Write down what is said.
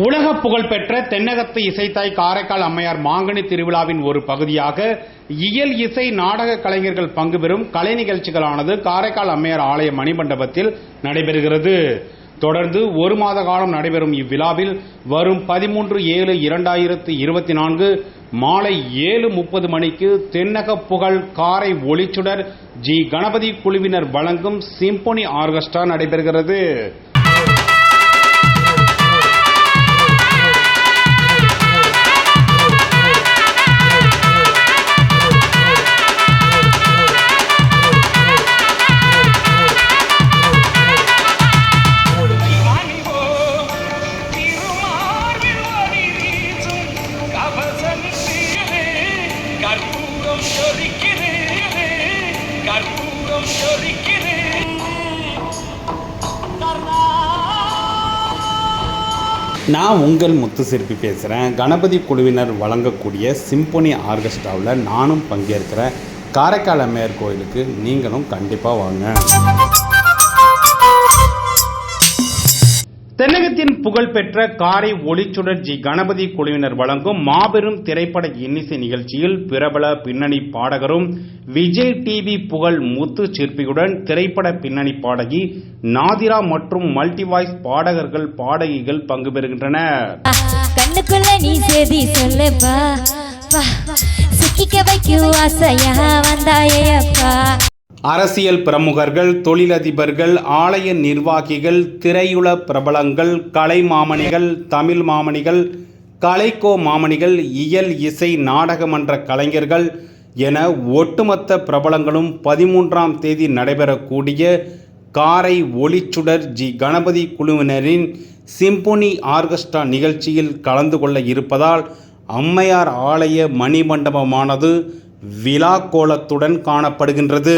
உலக புகழ்பெற்ற தென்னகத்து இசைத்தாய் காரைக்கால் அம்மையார் மாங்கனி திருவிழாவின் ஒரு பகுதியாக இயல் இசை நாடக கலைஞர்கள் பங்கு பெறும் கலை நிகழ்ச்சிகளானது காரைக்கால் அம்மையார் ஆலய மணிமண்டபத்தில் நடைபெறுகிறது. தொடர்ந்து ஒரு மாத காலம் நடைபெறும் இவ்விழாவில் வரும் பதிமூன்று ஏழு இரண்டாயிரத்து இருபத்தி நான்கு மாலை ஏழு முப்பது மணிக்கு தென்னக புகழ் காரை ஒளிச்சுடர் ஜி. கணபதி குழுவினர் வழங்கும் சிம்பொனி ஆர்கெஸ்ட்ரா நடைபெறுகிறது. நான் உங்கள் முத்து சிற்பி பேசுகிறேன் கணபதி குழுவினர் வழங்கக்கூடிய சிம்பொனி ஆர்கெஸ்ட்ராவில் நானும் பங்கேற்கிறேன். காரைக்கால் அம்மையார் கோயிலுக்கு நீங்களும் கண்டிப்பாக வாங்க. புகழ்பெற்ற காரை ஒளிச்சுடர்ஜி கணபதி குழுவினர் வழங்கும் மாபெரும் திரைப்பட இன்னிசை நிகழ்ச்சியில் பிரபல பின்னணி பாடகரும் விஜய் டிவி புகழ் முத்து சிற்பியுடன் திரைப்பட பின்னணி பாடகி நாதிரா மற்றும் மல்டிவாய்ஸ் பாடகர்கள் பாடகிகள் பங்கு பெறுகின்றனர். சிக்கிக்க வைக்கும் ஆசையா வந்தாயே அப்பா அரசியல் பிரமுகர்கள் தொழிலதிபர்கள் ஆலய நிர்வாகிகள் திரையுல பிரபலங்கள் கலை மாமணிகள் தமிழ் மாமணிகள் கலைக்கோ மாமணிகள் இயல் இசை நாடகமன்ற கலைஞர்கள் என ஒட்டுமொத்த பிரபலங்களும் பதிமூன்றாம் தேதி நடைபெறக்கூடிய காரை ஒளிச்சுடர் ஜி கணபதி குழுவினரின் சிம்பொனி ஆர்கெஸ்ட்ரா நிகழ்ச்சியில் கலந்து கொள்ள இருப்பதால் அம்மையார் ஆலய மணிமண்டபமானது விழா கோலத்துடன் காணப்படுகின்றது.